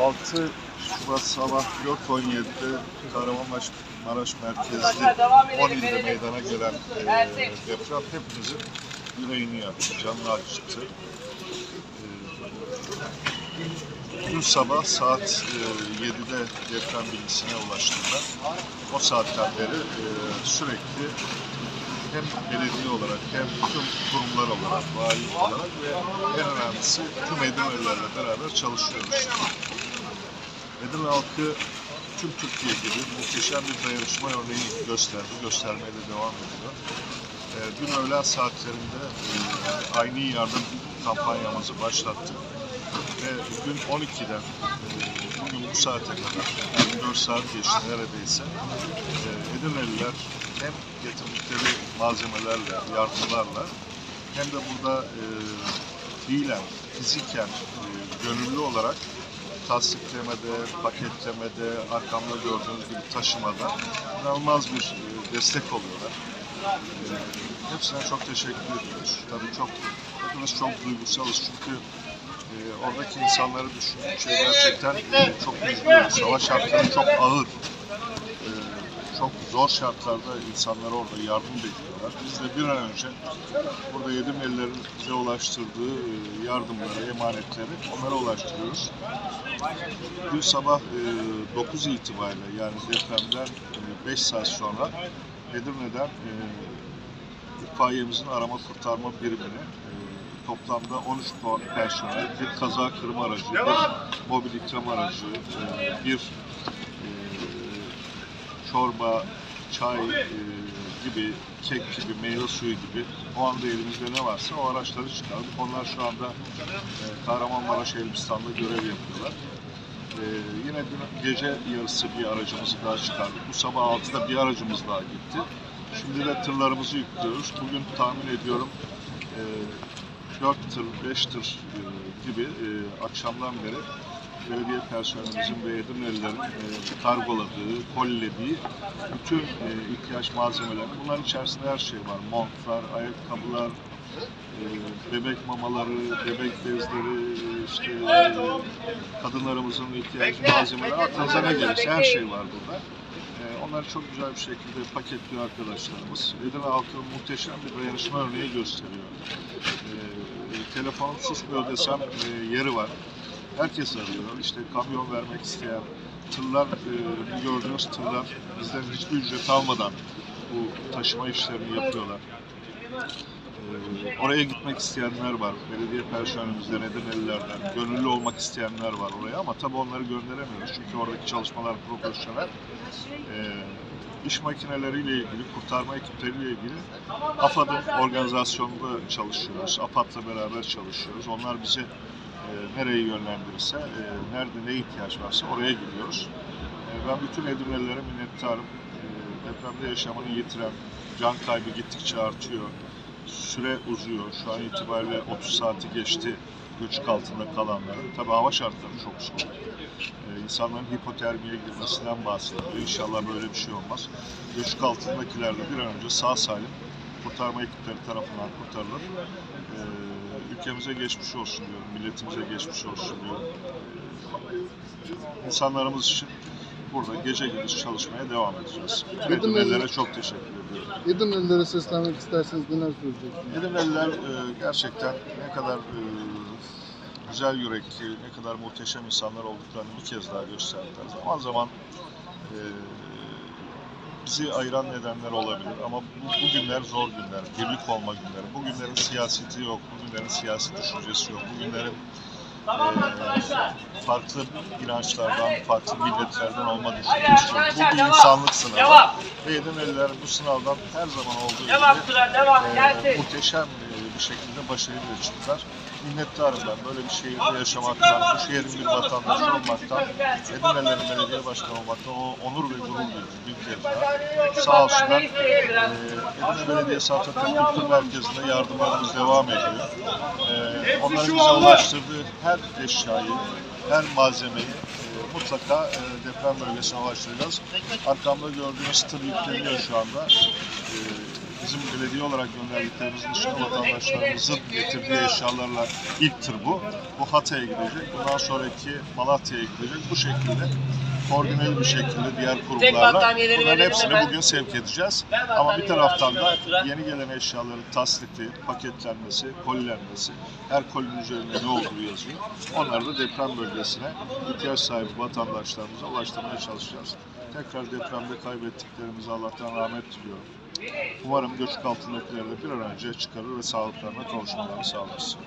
Altı Şubat sabah 4.17'de Kahramanmaraş Maraş merkezli 10 ilde meydana gelen e, deprem hepimizin yüreğini yaktı, canını acıttı. E, dün sabah saat e, 7'de deprem bilgisine ulaştığında o saatten beri e, sürekli hem belediye olarak hem tüm kurumlar olarak, valilik olarak ve en önemlisi tüm Edirne'lilerle beraber çalışıyoruz. Edirne halkı tüm Türkiye gibi muhteşem bir dayanışma örneği gösterdi, göstermeye de devam ediyor. Ee, dün öğlen saatlerinde e, aynı yardım kampanyamızı başlattık ve dün 12'den e, bugün bu saate kadar, 24 saat geçti neredeyse, e, Edirneliler hem getirdikleri malzemelerle, yardımlarla hem de burada e, fiilen, fiziken, e, gönüllü olarak tasdiklemede, paketlemede, arkamda gördüğünüz gibi taşımada inanılmaz bir e, destek oluyorlar. E, hepsine çok teşekkür ediyoruz. Tabii çok, hepimiz çok duygusalız çünkü e, oradaki insanları düşündükçe gerçekten e, çok üzülüyoruz. Savaş şartları çok ağır. E, çok zor şartlarda insanlar orada yardım bekliyorlar. Biz de bir an önce burada Edirnelilerin bize ulaştırdığı e, yardımları, emanetleri onlara ulaştırıyoruz. Dün sabah e, 9 itibariyle yani depremden 5 saat sonra Edirne'den e, itfaiyemizin arama kurtarma birimine e, toplamda 13 po- personel, bir kaza kırma aracı, bir mobil ikram aracı, e, bir e, çorba, çay e, gibi, kek gibi, meyve suyu gibi o anda elimizde ne varsa o araçları çıkardık. Onlar şu anda Kahramanmaraş Elbistan'da görev yapıyorlar. Ee, yine dün gece yarısı bir aracımızı daha çıkardık. Bu sabah 6'da bir aracımız daha gitti. Şimdi de tırlarımızı yüklüyoruz. Bugün tahmin ediyorum e, 4 tır, 5 tır e, gibi e, akşamdan beri belediye personelimizin ve Edirnelilerin e, kargoladığı, kollediği bütün ihtiyaç malzemeleri. Bunların içerisinde her şey var. Montlar, ayakkabılar, bebek mamaları, bebek bezleri, işte kadınlarımızın ihtiyacı malzemeleri, aklınıza ne gelirse her şey var burada. Onları çok güzel bir şekilde paketliyor arkadaşlarımız. Edirne halkı muhteşem bir dayanışma örneği gösteriyor. E, telefonum susmuyor desem e, yeri var. Herkes arıyor. İşte kamyon vermek isteyen, tırlar, e, gördüğünüz tırlar bizden hiçbir ücret almadan bu taşıma işlerini yapıyorlar. Oraya gitmek isteyenler var. Belediye personelimizden, Edirnelilerden, gönüllü olmak isteyenler var oraya ama tabii onları gönderemiyoruz çünkü oradaki çalışmalar profesyonel. Ee, iş makineleriyle ilgili, kurtarma ekipleriyle ilgili AFAD'ın organizasyonunda çalışıyoruz. AFAD'la beraber çalışıyoruz. Onlar bizi e, nereye yönlendirirse, e, nerede ne ihtiyaç varsa oraya gidiyoruz. E, ben bütün Edirnelilere minnettarım. E, depremde yaşamını yitiren, can kaybı gittikçe artıyor süre uzuyor. Şu an itibariyle 30 saati geçti göçük altında kalanların. Tabii hava şartları çok soğuk. Ee, insanların hipotermiye girmesinden bahsediyor. İnşallah böyle bir şey olmaz. Göçük altındakiler de bir an önce sağ salim kurtarma ekipleri tarafından kurtarılır. Ee, ülkemize geçmiş olsun diyorum, milletimize geçmiş olsun diyorum. Ee, insanlarımız için burada gece gündüz çalışmaya devam edeceğiz. Bütün Edirnelilere çok teşekkür ediyorum. Edirnelilere seslenmek isterseniz neler söyleyeceksiniz? Edirneliler e, gerçekten ne kadar e, güzel yürekli, ne kadar muhteşem insanlar olduklarını bir kez daha gösterdiler. Zaman zaman e, bizi ayıran nedenler olabilir ama bu, bu günler zor günler, birlik olma günleri. Bu günlerin siyaseti yok, bu günlerin siyasi düşüncesi yok, bu günlerin farklı inançlardan, farklı milletlerden olma düşüncesi yok. Bu bir insanlık sınavı. Devam. Ve bu sınavdan her zaman olduğu Devam gibi süren devam. e, muhteşem e, bir şekilde başarıyla çıktılar. Minnettarım ben böyle bir şehirde yaşamaktan, bu şehrin bir vatandaşı olmaktan, Edirne'lerin belediye başkanı olmaktan o onur ve gurur duydum bir kez daha. Sağ olsunlar. E, Edirne Belediyesi Atatürk Kültür Merkezi'nde yardımlarımız devam ediyor. E, onların bize ulaştırdığı her eşyayı, her malzemeyi e, mutlaka e, deprem bölgesine ulaştıracağız. Arkamda gördüğünüz tır yükleniyor şu anda. E, bizim belediye olarak gönderdiklerimizin dışında vatandaşlarımızın getirdiği eşyalarla ilk tır bu. Bu Hatay'a gidecek. Bundan sonraki Malatya'ya gidecek. Bu şekilde koordineli bir şekilde diğer kurumlarla bunların hepsini bugün sevk edeceğiz. Ama bir taraftan da yeni gelen eşyaların tasdikli, paketlenmesi, kolilenmesi, her kolinin üzerinde ne olduğu yazıyor. Onları da deprem bölgesine ihtiyaç sahibi vatandaşlarımıza ulaştırmaya çalışacağız. Tekrar depremde kaybettiklerimize Allah'tan rahmet diliyorum. Umarım göçük altındakileri de bir an önce çıkarır ve sağlıklarına kavuşmalarını sağlarız.